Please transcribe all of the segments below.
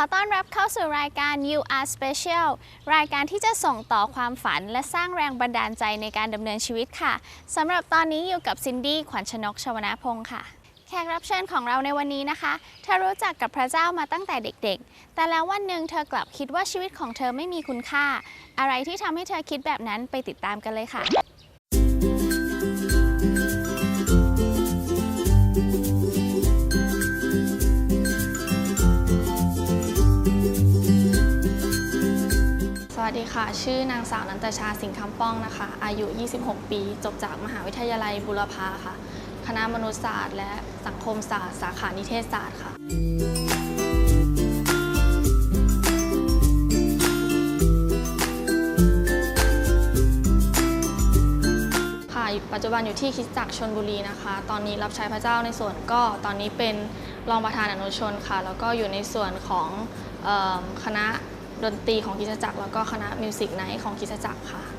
ขอต้อนรับเข้าสู่รายการ You Are Special รายการที่จะส่งต่อความฝันและสร้างแรงบันดาลใจในการดำเนินชีวิตค่ะสำหรับตอนนี้อยู่กับซินดี้ขวัญชนกชวนาพงศ์ค่ะ แขกรับเชิญของเราในวันนี้นะคะ เธอรู้จักกับพระเจ้ามาตั้งแต่เด็กๆ แต่แล้ววันหนึ่งเธอกลับคิดว่าชีวิตของเธอไม่มีคุณค่า อะไรที่ทำให้เธอคิดแบบนั้นไปติดตามกันเลยค่ะ วัสดีค่ะ ชื่อนางสาวนันตชาสิงห์คำป้องนะคะ อายุ 26 ปี จบจากมหาวิทยาลัยบุรพาค่ะ คณะมนุษยศาสตร์ และสังคมศาสตร์ สาขานิเทศศาสตร์ค่ะ ค่ะ ปัจจุบันอยู่ที่คริสตจักรชนบุรีนะคะ ตอนนี้รับใช้พระเจ้าในส่วนก็ ตอนนี้เป็นรองประธานอนุชนค่ะ แล้วก็อยู่ในส่วนของคณะ ดนตรีของคิสจักรแล้วก็คณะมิวสิกไนท์ของคิสจักรค่ะ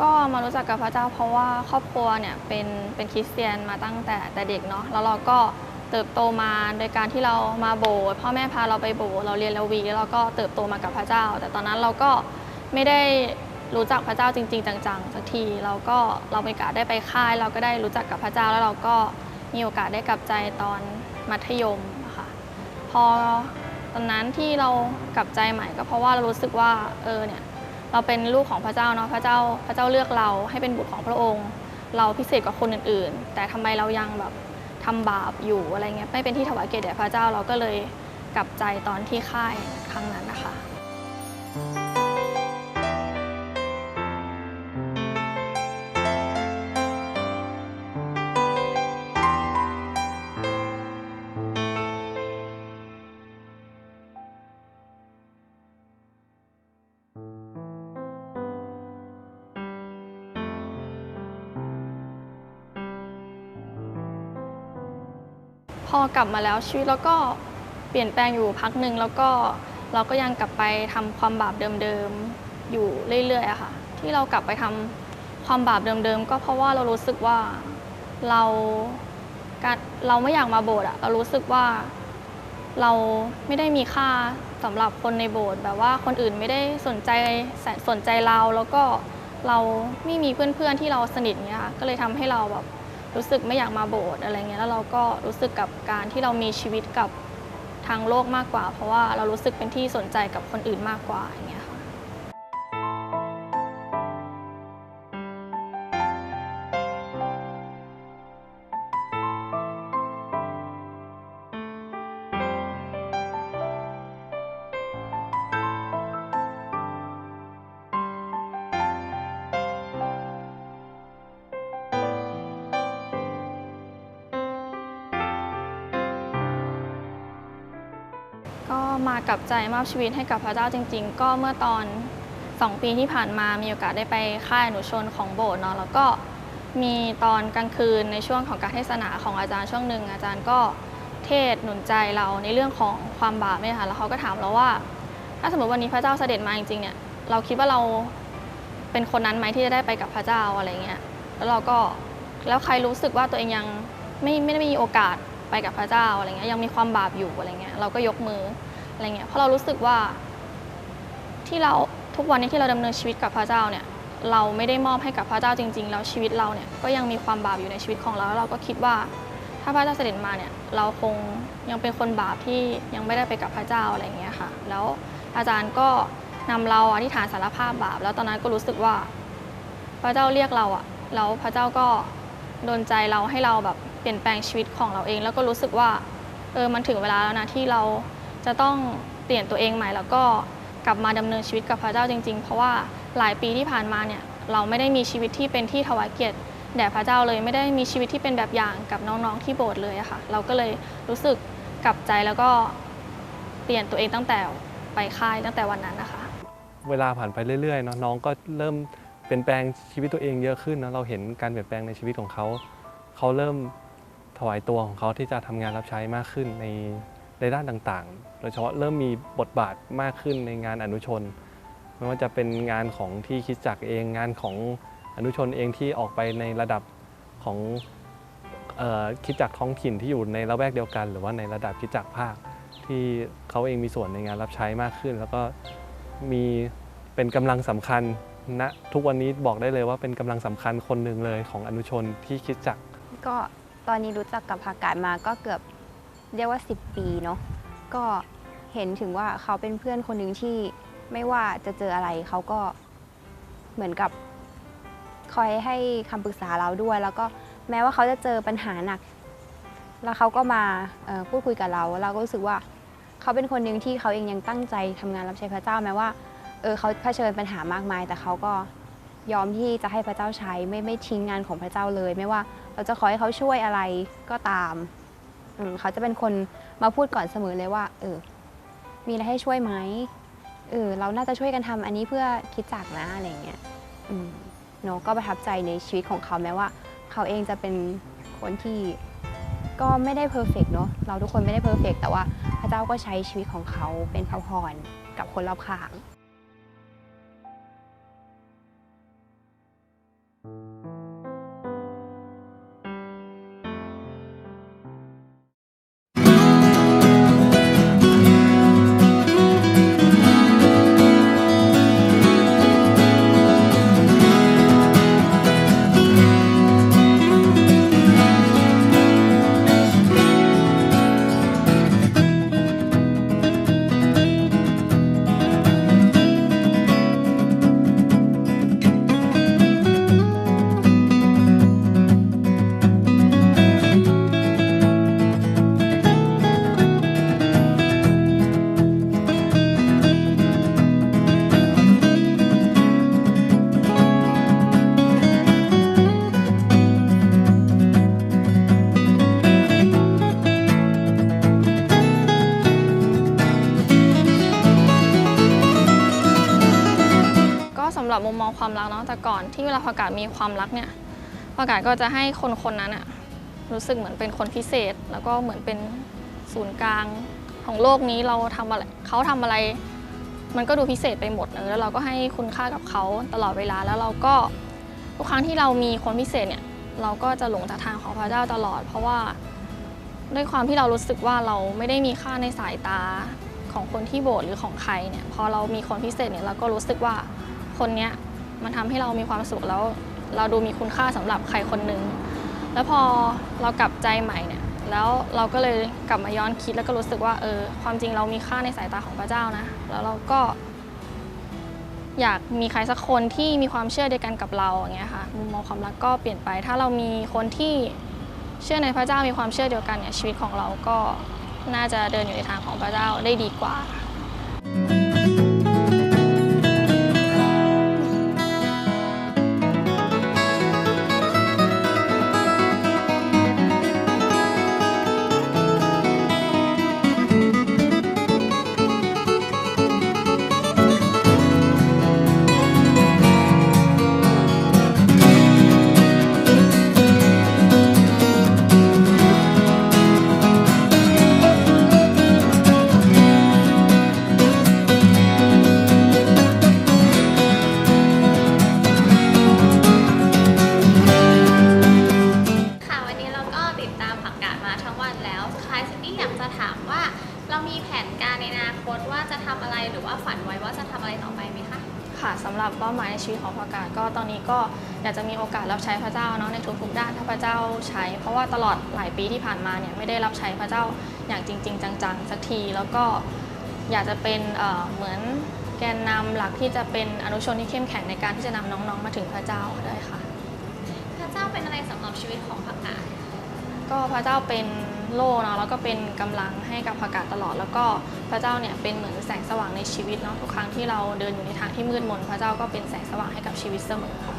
ก็มารู้จักกับพระเจ้าเพราะว่าครอบครัวเนี่ยเป็นเป็นคริสเตียนมาตั้งแต่แต่เด็กเนาะแล้วเราก็เติบโตมาโดยการที่เรามาโบสถ์พ่อแม่พาเราไปโบสถ์เราเรียนละวีแล้วเราก็เติบโตมากับพระเจ้า แต่ตอนนั้นเราก็ไม่ได้รู้จักพระเจ้าจริง ๆ จังๆสักทีเราก็เรามีโอกาสได้ไปค่าย เราก็ได้รู้จักกับพระเจ้าแล้วเราก็มีโอกาสได้กลับใจตอนมัธยมค่ะพอตอนนั้นที่เรากลับใจใหม่ก็เพราะว่าเรารู้สึกว่าเออเนี่ย เราเป็นลูกของพระเจ้าเนาะพระเจ้าพระเจ้าเลือกเราให้เป็นบุตรของพระองค์ เราพิเศษกว่าคนอื่นๆ แต่ทำไมเรายังแบบทำบาปอยู่อะไรเงี้ยไม่เป็นที่ถวายเกียรติแด่พระเจ้าเราก็เลยกลับใจตอนที่ค่ายครั้งนั้นนะคะ พอกลับมาแล้วชีวิตเราก็เปลี่ยนแปลงอยู่พักหนึ่งแล้วก็เราก็ยังกลับไปทำความบาปเดิมๆอยู่เรื่อยๆอะค่ะ ที่เรากลับไปทำความบาปเดิมๆก็เพราะว่าเรารู้สึกว่าเราการเราไม่อยากมาโบสถ์อะเรารู้สึกว่าเราไม่ได้มีค่าสำหรับคนในโบสถ์แบบว่าคนอื่นไม่ได้สนใจสนใจเราแล้วก็เราไม่มีเพื่อนๆที่เราสนิทเงี้ยค่ะก็เลยทำให้เราแบบ รู้สึกไม่อยากมาโบสถ์อะไรเงี้ยแล้วเราก็รู้สึกกับการที่เรามีชีวิตกับทางโลกมากกว่า เพราะว่าเรารู้สึกเป็นที่สนใจกับคนอื่นมากกว่าอย่างเงี้ย มากับใจมอบชีวิตให้กับพระเจ้าจริง ๆ ก็เมื่อตอน 2 ปีที่ผ่านมามีโอกาสได้ไปค่ายอนุชนของโบสถ์เนาะแล้วก็มีตอนกลางคืนในช่วงของการเทศนาของอาจารย์ช่วงหนึ่งอาจารย์ก็เทศน์หนุนใจเราในเรื่องของความบาปเนี่ยค่ะแล้วเขาก็ถามเราว่า ถ้าสมมติวันนี้พระเจ้าเสด็จมาจริงๆเนี่ยเราคิดว่าเราเป็นคนนั้นไหมที่จะได้ไปกับพระเจ้าอะไรเงี้ยแล้วเราก็แล้วใครรู้สึกว่าตัวเองยังไม่ไม่ได้มีโอกาสไปกับพระเจ้าอะไรเงี้ยยังมีความบาปอยู่อะไรเงี้ยเราก็ยกมือ อะไรเงี้ยเพราะเรารู้สึกว่าที่เราทุกวันนี้ที่เราดำเนินชีวิตกับพระเจ้าเนี่ยเราไม่ได้มอบให้กับพระเจ้าจริง ๆ แล้วชีวิตเราเนี่ยก็ยังมีความบาปอยู่ในชีวิตของเราแล้วเราก็คิดว่า ถ้าพระเจ้าเสด็จมาเนี่ยเราคงยังเป็นคนบาปที่ยังไม่ได้ไปกับพระเจ้าอะไรอย่างเงี้ยค่ะ แล้วอาจารย์ก็นำเราอธิษฐานสารภาพบาป แล้วตอนนั้นก็รู้สึกว่า พระเจ้าเรียกเราอะแล้วพระเจ้าก็โดนใจเราให้เราแบบเปลี่ยนแปลงชีวิตของเราเอง แล้วก็รู้สึกว่าเออมันถึงเวลาแล้วนะที่เรา จะต้องเปลี่ยนตัวเองใหม่ แล้วก็กลับมาดำเนินชีวิตกับพระเจ้าจริง ๆ เพราะว่าหลายปีที่ผ่านมาเนี่ยเราไม่ได้มีชีวิตที่เป็นที่ถวายเกียรติแด่พระเจ้าเลยไม่ได้มีชีวิตที่เป็นแบบอย่างกับน้องๆที่โบสถ์เลยอะค่ะ เราก็เลยรู้สึกกลับใจแล้วก็เปลี่ยนตัวเองตั้งแต่ไปค่ายตั้งแต่วันนั้นนะคะ เวลาผ่านไปเรื่อยๆเนาะน้องก็เริ่มเปลี่ยนแปลงชีวิตตัวเองเยอะขึ้นนะเราเห็นการเปลี่ยนแปลงในชีวิตของเขา เขาเริ่มถวายตัวของเขาที่จะทำงานรับใช้มากขึ้นใน ในด้านต่างๆ โดยเฉพาะเริ่มมีบทบาทมากขึ้นในงานอนุชน ไม่ว่าจะเป็นงานของที่คิดจักเองงานของอนุชนเองที่ออกไปในระดับของออคิดจักท้องถิ่นที่อยู่ในละแวกเดียวกัน หรือว่าในระดับคิดจักภาคที่เขาเองมีส่วนในงานรับใช้มากขึ้น แล้วก็มีเป็นกำลังสำคัญณทุกวันนี้บอกได้เลยว่าเป็นกำลังสำคัญคนหนึ่งเลยของอนุชนที่คิดจัก ก็ตอนนี้รู้จักกับผักกาดมาก็เกือบ เรียกว่า 10 ปีเนาะก็เห็นถึงว่าเขาเป็นเพื่อนคนหนึ่งที่ไม่ว่าจะเจออะไรเขาก็เหมือนกับคอยให้คำปรึกษาเราด้วย แล้วก็แม้ว่าเขาจะเจอปัญหาหนัก แล้วเขาก็มาพูดคุยกับเราเราก็รู้สึกว่าเขาเป็นคนหนึ่งที่เขาเองยังตั้งใจทำงานรับใช้พระเจ้าแม้ว่าเออเขาเผชิญปัญหามากมาย แต่เขาก็ยอมที่จะให้พระเจ้าใช้ไม่ไม่ทิ้งงานของพระเจ้าเลย ไม่ว่าเราจะขอให้เขาช่วยอะไรก็ตาม อืมเขาจะเป็นคนมาพูดก่อนเสมอเลยว่า เออ มีอะไรให้ช่วยไหมเออเราน่าจะช่วยกันทำอันนี้เพื่อคิดจักนะอะไรเงี้ยอืมเนาะก็ประทับใจในชีวิตของเขาแม้ว่า เขาเองจะเป็นคนที่ก็ไม่ได้เพอร์เฟกเนาะเราทุกคนไม่ได้เพอร์เฟกแต่ว่าพระเจ้าก็ใช้ชีวิตของเขาเป็นพระพรกับคนรอบข้าง มองความรักเนาะแต่ก่อนที่เวลาประกาศมีความรักเนี่ยประกาศก็จะให้คนคนนั้นอะรู้สึกเหมือนเป็นคนพิเศษ แล้วก็เหมือนเป็นศูนย์กลางของโลกนี้เราทำอะไรเขาทำอะไร มันก็ดูพิเศษไปหมดเนอะแล้วเราก็ให้คุณค่ากับเขาตลอดเวลาแล้วเราก็ทุกครั้งที่เรามีคนพิเศษเนี่ยเราก็จะหลงจากทางของพระเจ้าตลอด เพราะว่าด้วยความที่เรารู้สึกว่าเราไม่ได้มีค่าในสายตาของคนที่โบสถ์หรือของใครเนี่ยพอเรามีคนพิเศษเนี่ยเราก็รู้สึกว่าคนเนี้ย มันทำให้เรามีความสุขแล้วเราดูมีคุณค่าสำหรับใครคนหนึ่งแล้วพอเรากลับใจใหม่เนี่ยแล้วเราก็เลยกลับมาย้อนคิดแล้วก็รู้สึกว่าเออความจริงเรามีค่าในสายตาของพระเจ้านะ แล้วเราก็ อยากมีใครสักคนที่มีความเชื่อเดียวกันกับเราอย่างเงี้ยค่ะมุมมองความรักก็เปลี่ยนไป ถ้าเรามีคนที่เชื่อในพระเจ้ามีความเชื่อเดียวกันเนี่ยชีวิตของเราก็น่าจะเดินอยู่ในทางของพระเจ้าได้ดีกว่าค่ะ เป้าหมายในชีวิตของพระกาศก็ตอนนี้ก็อยากจะมีโอกาสรับใช้พระเจ้าเนาะในทุกๆด้านถ้าพระเจ้าใช้ เพราะว่าตลอดหลายปีที่ผ่านมาเนี่ยไม่ได้รับใช้พระเจ้าอย่างจริง ๆ จังๆสักทีแล้วก็อยากจะเป็นเอ่อเหมือนแกนนำหลักที่จะเป็นอนุชนที่เข้มแข็งในการที่จะนำน้องๆ มาถึงพระเจ้าได้ค่ะ พระเจ้าเป็นอะไรสำหรับชีวิตของผักกาดก็พระเจ้าเป็น โล่เนาะแล้วก็เป็นกำลังให้กับผักกาดตลอด แล้วก็พระเจ้าเนี่ยเป็นเหมือนแสงสว่างในชีวิตเนาะทุกครั้งที่เราเดินอยู่ในทางที่มืดมน พระเจ้าก็เป็นแสงสว่างให้กับชีวิตเสมอค่ะ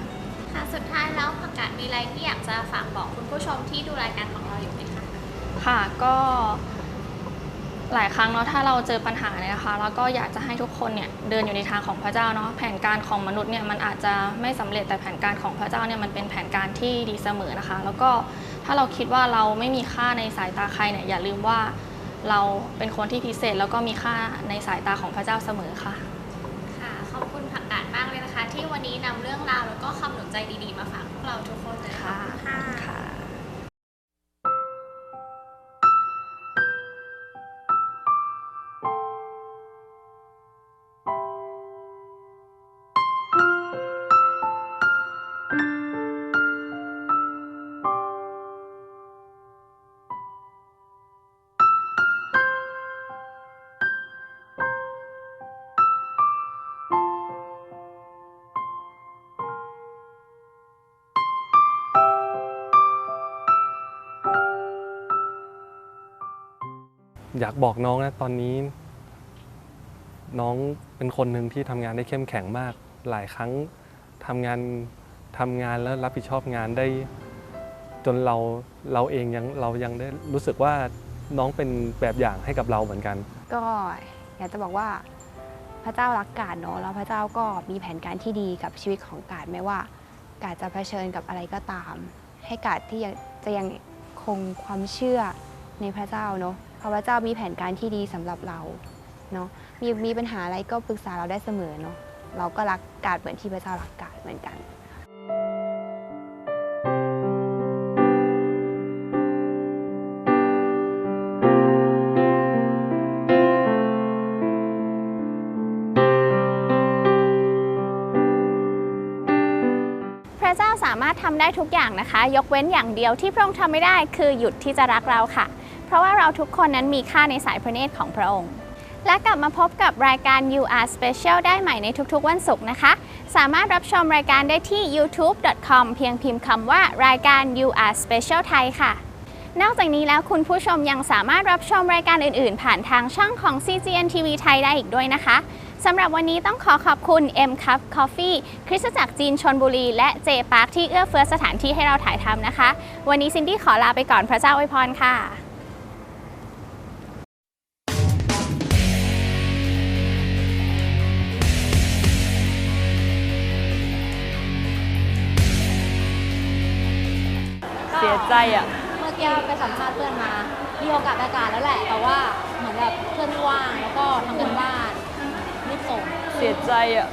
ค่ะสุดท้ายแล้วผักกาดมีอะไรที่อยากจะฝากบอกคุณผู้ชมที่ดูรายการของเราอยู่ไหมคะค่ะก็หลายครั้งเนาะถ้าเราเจอปัญหาเนี่ยนะคะแล้วก็อยากจะให้ทุกคนเนี่ยเดินอยู่ในทางของพระเจ้าเนาะแผนการของมนุษย์เนี่ยมันอาจจะไม่สำเร็จแต่แผนการของพระเจ้าเนี่ยมันเป็นแผนการที่ดีเสมอนะคะ แล้วก็ถ้าเราคิดว่าเราไม่มีค่าในสายตาใครเนี่ยอย่าลืมว่าเราเป็นคนที่พิเศษแล้วก็มีค่าในสายตาของพระเจ้าเสมอค่ะ ค่ะขอบคุณผักกาดมากเลยนะคะ ที่วันนี้นำเรื่องราวแล้วก็คำหนุนใจดีๆ มาฝากพวกเราทุกคนเลยค่ะค่ะ อยากบอกน้องนะตอนนี้ น้องเป็นคนหนึ่งที่ทำงานได้เข้มแข็งมาก หลายครั้งทำงานทำงานแล้วรับผิดชอบงานได้ จนเราเราเองยังเรายังได้รู้สึกว่าน้องเป็นแบบอย่างให้กับเราเหมือนกัน ก็อยากจะบอกว่าพระเจ้ารักกาดเนาะแล้วพระเจ้าก็มีแผนการที่ดีกับชีวิตของกาดไม่ว่ากาดจะเผชิญกับอะไรก็ตาม ให้กาดที่จะยังคงความเชื่อในพระเจ้าเนาะ พราะพระเจ้ามีแผนการที่ดีสำหรับเราเนาะมีมีปัญหาอะไรก็ปรึกษาเราได้เสมอเนาะเราก็รักกาดเหมือนที่พระเจ้ารักกาดเหมือนกันพระเจ้าสามารถทำได้ทุกอย่างนะคะ ยกเว้นอย่างเดียวที่พระองค์ทำไม่ได้คือหยุดที่จะรักเราค่ะ เพราะว่าเราทุกคนนั้นมีค่าในสายพระเนตรของพระองค์ และกลับมาพบกับรายการ You Are Special ได้ใหม่ในทุกๆ วันศุกร์นะคะ สามารถรับชมรายการได้ที่ youtube.com เพียงพิมพ์คำว่ารายการ You Are Special ไทยค่ะนอกจากนี้แล้วคุณผู้ชมยังสามารถรับชมรายการอื่น ๆ ผ่านทางช่องของ CGN TV ไทยได้อีกด้วยนะคะ สำหรับวันนี้ต้องขอขอบคุณ M Cup Coffee คริสตจักรจีนชนบุรี และ J Park ที่เอื้อเฟื้อสถานที่ให้เราถ่ายทำนะคะ วันนี้ซินดี้ขอลาไปก่อนพระเจ้าอวยพรค่ะ ใจอะ เมื่อกี้ไปสัมภาษณ์เพื่อนมามีโอกาสประกาศแล้วแหละ แต่ว่าเหมือนแบบเพื่อนว่างแล้วก็ทำกันบ้านรีบส่ง เสียใจอะ